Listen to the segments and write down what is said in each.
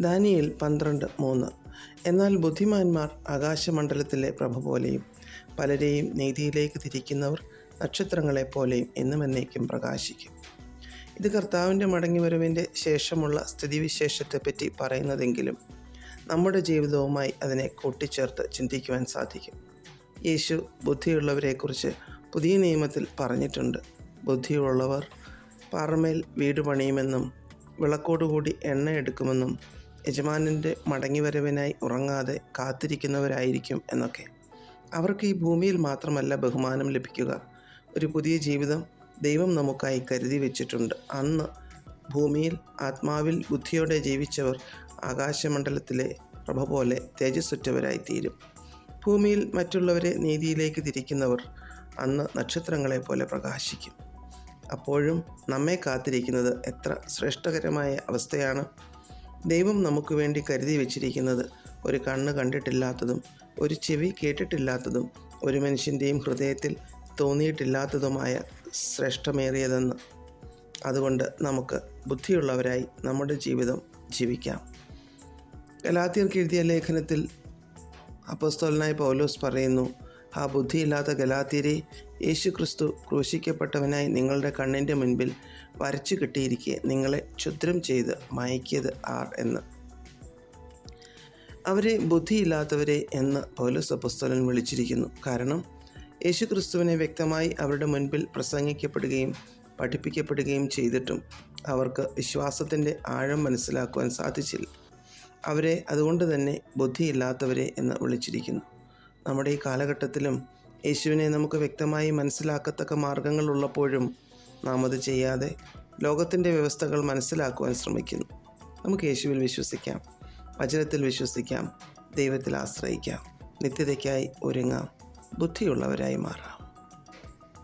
Daniel പന്ത്രണ്ട് മൂന്ന്. എന്നാൽ ബുദ്ധിമാന്മാർ ആകാശമണ്ഡലത്തിലെ പ്രഭ പോലെയും പലരെയും നീതിയിലേക്ക് തിരിക്കുന്നവർ നക്ഷത്രങ്ങളെപ്പോലെയും എന്നും എന്നേക്കും പ്രകാശിക്കും. ഇത് കർത്താവിന്റെ മടങ്ങിവരവിന്റെ ശേഷമുള്ള സ്ഥിതിവിശേഷത്തെപ്പറ്റി പറയുന്നതെങ്കിലും നമ്മുടെ ജീവിതവുമായി അതിനെ കൂട്ടിച്ചേർത്ത് ചിന്തിക്കുവാൻ സാധിക്കും. യേശു ബുദ്ധിയുള്ളവരെക്കുറിച്ച് പുതിയ നിയമത്തിൽ പറഞ്ഞിട്ടുണ്ട്. ബുദ്ധിയുള്ളവർ പാറമേൽ വീട് പണിയുമെന്നും വിളക്കോടുകൂടി എണ്ണ എടുക്കുമെന്നും യജമാനന്റെ മടങ്ങിവരവിനായി ഉറങ്ങാതെ കാത്തിരിക്കുന്നവരായിരിക്കും എന്നൊക്കെ. അവർക്ക് ഈ ഭൂമിയിൽ മാത്രമല്ല ബഹുമാനം ലഭിക്കുക. ഒരു പുതിയ ജീവിതം ദൈവം നമുക്കായി കരുതി വെച്ചിട്ടുണ്ട്. അന്ന് ഭൂമിയിൽ ആത്മാവിൽ ബുദ്ധിയോടെ ജീവിച്ചവർ ആകാശമണ്ഡലത്തിലെ പ്രഭ പോലെ തേജസ്സുറ്റവരായി തീരും ഭൂമിയിൽ മറ്റുള്ളവരെ നീതിയിലേക്ക് തിരിക്കുന്നവർ അന്ന് നക്ഷത്രങ്ങളെ പോലെ പ്രകാശിക്കും. അപ്പോഴും നമ്മെ കാത്തിരിക്കുന്നത് എത്ര ശ്രേഷ്ഠകരമായ അവസ്ഥയാണ്. ദൈവം നമുക്ക് വേണ്ടി കരുതി വെച്ചിരിക്കുന്നത് ഒരു കണ്ണ് കണ്ടിട്ടില്ലാത്തതും ഒരു ചെവി കേട്ടിട്ടില്ലാത്തതും ഒരു മനുഷ്യന്റെയും ഹൃദയത്തിൽ തോന്നിയിട്ടില്ലാത്തതുമായ ശ്രേഷ്ഠമേറിയതെന്ന്. അതുകൊണ്ട് നമുക്ക് ബുദ്ധിയുള്ളവരായി നമ്മുടെ ജീവിതം ജീവിക്കാം. ഗലാത്തിയർക്ക് എഴുതിയ ലേഖനത്തിൽ അപ്പസ്തോലനായി പൗലോസ് പറയുന്നു ആ ബുദ്ധിയില്ലാത്ത ഗലാത്തിരെ യേശു ക്രിസ്തു ക്രൂശിക്കപ്പെട്ടവനായി നിങ്ങളുടെ കണ്ണിന്റെ മുൻപിൽ വരച്ചു കിട്ടിയിരിക്കെ നിങ്ങളെ ക്ഷുദ്രം ചെയ്ത് മയക്കിയത് ആർ എന്ന്. അവരെ ബുദ്ധിയില്ലാത്തവരെ എന്ന് പൗലോസ് അപ്പോസ്തലൻ വിളിച്ചിരിക്കുന്നു. കാരണം യേശു ക്രിസ്തുവിനെ വ്യക്തമായി അവരുടെ മുൻപിൽ പ്രസംഗിക്കപ്പെടുകയും പഠിപ്പിക്കപ്പെടുകയും ചെയ്തിട്ടും അവർക്ക് വിശ്വാസത്തിന്റെ ആഴം മനസ്സിലാക്കുവാൻ സാധിച്ചില്ല. അവരെ അതുകൊണ്ട് തന്നെ ബുദ്ധിയില്ലാത്തവരെ എന്ന് വിളിച്ചിരിക്കുന്നു. നമ്മുടെ ഈ കാലഘട്ടത്തിലും യേശുവിനെ നമുക്ക് വ്യക്തമായി മനസ്സിലാക്കത്തക്ക മാർഗങ്ങളുള്ളപ്പോഴും നാം അത് ചെയ്യാതെ ലോകത്തിന്റെ വ്യവസ്ഥകൾ മനസ്സിലാക്കുവാൻ ശ്രമിക്കുന്നു. നമുക്ക് യേശുവിൽ വിശ്വസിക്കാം. വചനത്തിൽ വിശ്വസിക്കാം. ദൈവത്തിൽ ആശ്രയിക്കാം. നിത്യതയ്ക്കായി ഒരുങ്ങാം. ബുദ്ധിയുള്ളവരായി മാറാം.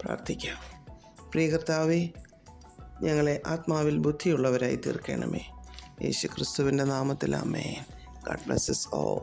പ്രാർത്ഥിക്കാം. പ്രിയ കർത്താവേ ഞങ്ങളെ ആത്മാവിൽ ബുദ്ധിയുള്ളവരായി തീർക്കണമേ. യേശു ക്രിസ്തുവിന്റെ നാമത്തിൽ അമേൻ ഗാഡ് ബ്ലസ്സസ് ഓ